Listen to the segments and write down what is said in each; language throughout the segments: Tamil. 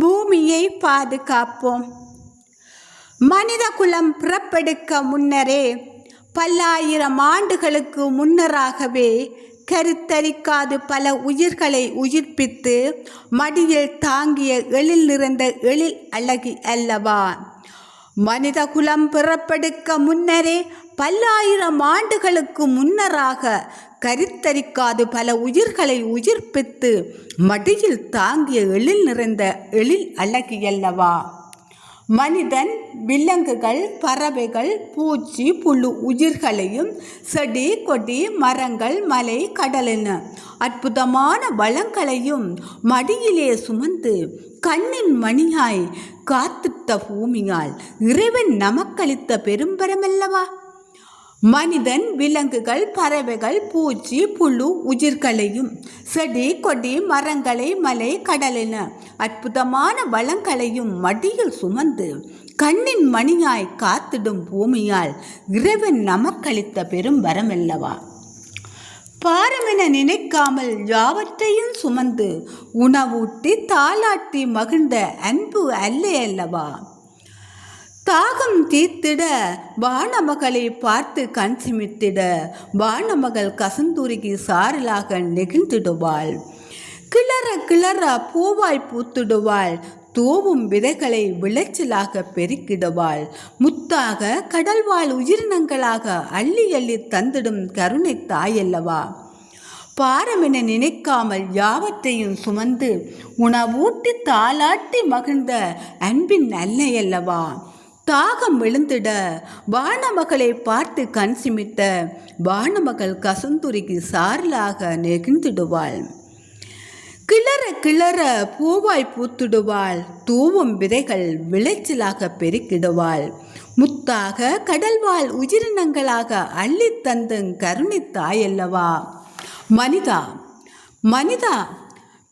பூமியை பாதுகாப்போம். மனித குலம் பிறப்பெடுக்க முன்னரே பல்லாயிரம் ஆண்டுகளுக்கு முன்னராகவே கருத்தரிக்காது பல உயிர்களை உயிர்ப்பித்து மடியில் தாங்கிய எழில் நிறைந்த எழில் அழகி அல்லவா? மனித குலம் பிறப்பெடுக்க முன்னரே பல்லாயிரம் ஆண்டுகளுக்கு முன்னராக கருத்தரிக்காது பல உயிர்களை உயிர்ப்பித்து மடியில் தாங்கிய எழில் நிறைந்த எழில் அழகியல்லவா மனிதன் விலங்குகள் பறவைகள் பூச்சி புழு உயிர்களையும் செடி கொடி மரங்கள் மலை கடல் என அற்புதமான வளங்களையும் மடியிலே சுமந்து கண்ணின் மணியாய் காத்துத்த பூமியால் இறைவன் நமக்களித்த பெரும்பரமல்லவா? மனிதன் விலங்குகள் பறவைகள் பூச்சி புழு உயிர்களையும் செடி கொடி மரங்களை மலை கடலென அற்புதமான வளங்களையும் மடியில் சுமந்து கண்ணின் மணியாய் காத்திடும் பூமியால் இறைவன் நமக்களித்த பெரும் வரமல்லவா. பாரமென நினைக்காமல் யாவற்றையும் சுமந்து உணவூட்டி தாளாட்டி மகிழ்ந்த அன்பு அல்லே அல்லவா தாகம் தீர்த்திட வானமகளை பார்த்து கண் சிமித்திட வானமகள் கசந்தூரிக்கு சாரலாக நெகிழ்ந்திடுவாள். கிளற கிளற பூவாய் பூத்திடுவாள் தூவும் விதைகளை விளைச்சலாக பெருக்கிடுவாள். முத்தாக கடல்வாழ் உயிரினங்களாக அள்ளி அள்ளி தந்திடும் கருணை தாயல்லவா. பாரமென நினைக்காமல் யாவற்றையும் சுமந்து உணவூட்டி தாளாட்டி மகிழ்ந்த அன்பின் அல்லையல்லவா தாகம் விழுந்திட. வானமகளை பார்த்து கண் சிமித்த. வானமகள் கசந்துரிக்கு சாரலாக நெகிழ்ந்திடுவாள். கிளற கிளற பூவாய் பூத்திடுவாள். தூவும் விதைகள் விளைச்சலாக பெருக்கிடுவாள். முத்தாக கடல்வாழ் உயிரினங்களாக அள்ளி தந்தும் கருணித்தாயல்லவா மனிதா மனிதா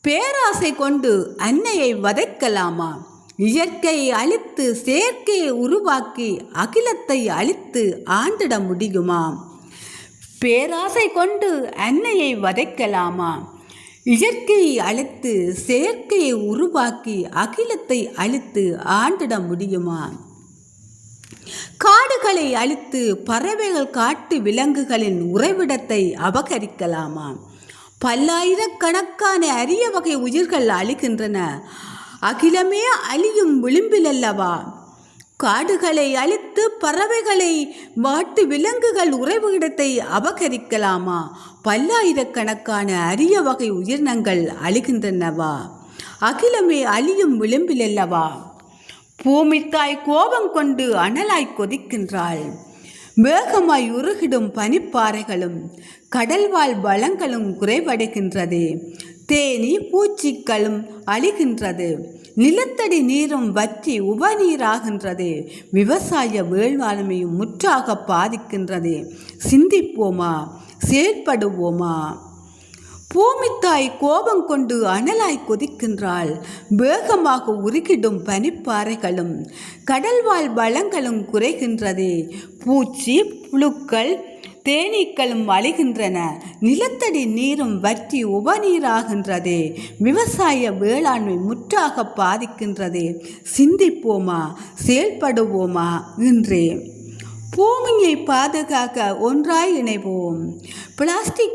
பேராசை கொண்டு அன்னையை வதைக்கலாமா? இயற்கையை அழித்து செயற்கையை உருவாக்கி அகிலத்தை அழித்து ஆண்டிட முடியுமா? பேராசை கொண்டு அன்னையை வதைக்கலாமா? இயற்கையை அழித்து செயற்கையை உருவாக்கி அகிலத்தை அழித்து ஆண்டிட முடியுமா? காடுகளை அழித்து பறவைகள் காட்டு விலங்குகளின் உறைவிடத்தை அபகரிக்கலாமா? பல்லாயிரக்கணக்கான அரிய வகை உயிர்கள் அழிகின்றன. அகிலமே அழியும் விளிம்பில் அல்லவா காடுகளை அழித்து பறவைகளை வாட்டு விலங்குகள் உறைவு இடத்தை அபகரிக்கலாமா? பல்லாயிரக்கணக்கான அரிய வகை உயிரினங்கள் அழிகின்றனவா? அகிலமே அழியும் விளிம்பில் அல்லவா பூமித்தாய் கோபம் கொண்டு அனலாய் கொதிக்கின்றாள். வேகமாய் உருகிடும் பனிப்பாறைகளும் கடல்வாழ் வளங்களும் குறைவடைகின்றதே. தேனி பூச்சிக்களும் அழிகின்றது. நிலத்தடி நீரும் வற்றி உபநீராகின்றது. விவசாய வேள்வாண்மையும் முற்றாக பாதிக்கின்றது. சிந்திப்போமா? செயல்படுவோமா? பூமித்தாய் கோபம் கொண்டு அனலாய் கொதிக்கின்றாள். வேகமாக உருகிடும் பனிப்பாறைகளும் கடல்வாழ் வளங்களும் குறைகின்றது. பூச்சி புழுக்கள் தேனீக்களும் அழிகின்றன. நிலத்தடி நீரும் வற்றி உபநீராகின்றது. விவசாய வேளாண்மை முற்றாக பாதிக்கின்றது. சிந்திப்போமா? செயல்படுவோமா? இன்றே பூமியை பாதுகாக்க ஒன்றாய் இணைவோம். பிளாஸ்டிக்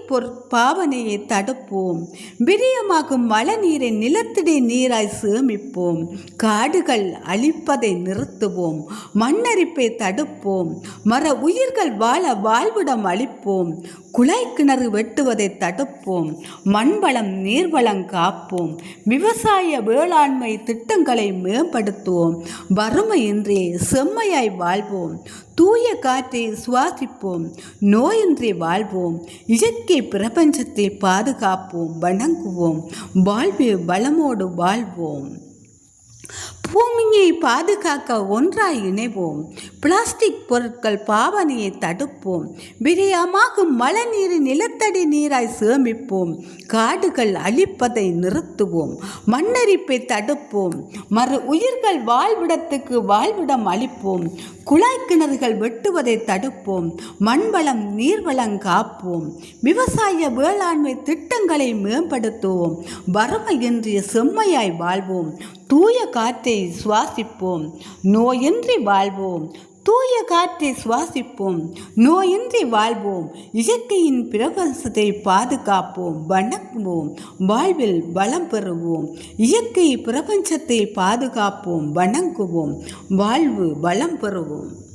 பாவனையை தடுப்போம். விரியமாகும் மழை நீரை நிலத்தடி நீராய் சேமிப்போம். காடுகள் அழிப்பதை நிறுத்துவோம். மண்ணரிப்பை தடுப்போம். மர உயிர்கள் வாழ வாழ்விடம் அளிப்போம். குழாய் கிணறு வெட்டுவதை தடுப்போம். மண்வளம் நீர்வளம் காப்போம். விவசாய வேளாண்மை திட்டங்களை மேம்படுத்துவோம். வறுமையின்றி செம்மையாய் வாழ்வோம். தூய காற்றை சுவாசிப்போம் நோயின்றி வாழ்வோம் இயற்கை பிரபஞ்சத்தை பாதுகாப்போம் வணங்குவோம் வாழ்வு வளமோடு வாழ்வோம். பூமியை பாதுகாக்க ஒன்றாய் இணைவோம். பிளாஸ்டிக் பொருட்கள் பாவனையை தடுப்போம். விரயமாகும் மழைநீரை நிலத்தடி நீராய் சேமிப்போம். காடுகள் அழிப்பதை நிறுத்துவோம். மண்ணரிப்பை தடுப்போம். மறு உயிர்கள் வாழ்விடத்துக்கு வாழ்விடம் அளிப்போம். குழாய் கிணறுகள் வெட்டுவதை தடுப்போம். மண்வளம் நீர்வளம் காப்போம். விவசாய வேளாண்மை திட்டங்களை மேம்படுத்துவோம். வறுமையின்றி செம்மையாய் வாழ்வோம். தூய காற்றை சுவாசிப்போம். நோயின்றி வாழ்வோம். தூய காற்றை சுவாசிப்போம். நோயின்றி வாழ்வோம். இயற்கையின் பிரபஞ்சத்தை பாதுகாப்போம். வணங்குவோம். வாழ்வில் வளம் பெறுவோம். இயற்கை பிரபஞ்சத்தை பாதுகாப்போம். வணங்குவோம். வாழ்வு வளம் பெறுவோம்.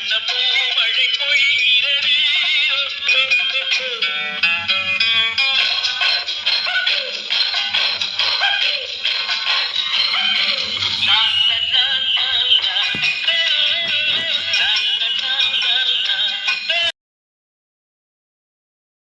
வண்ண பூமழை பொய்கிறது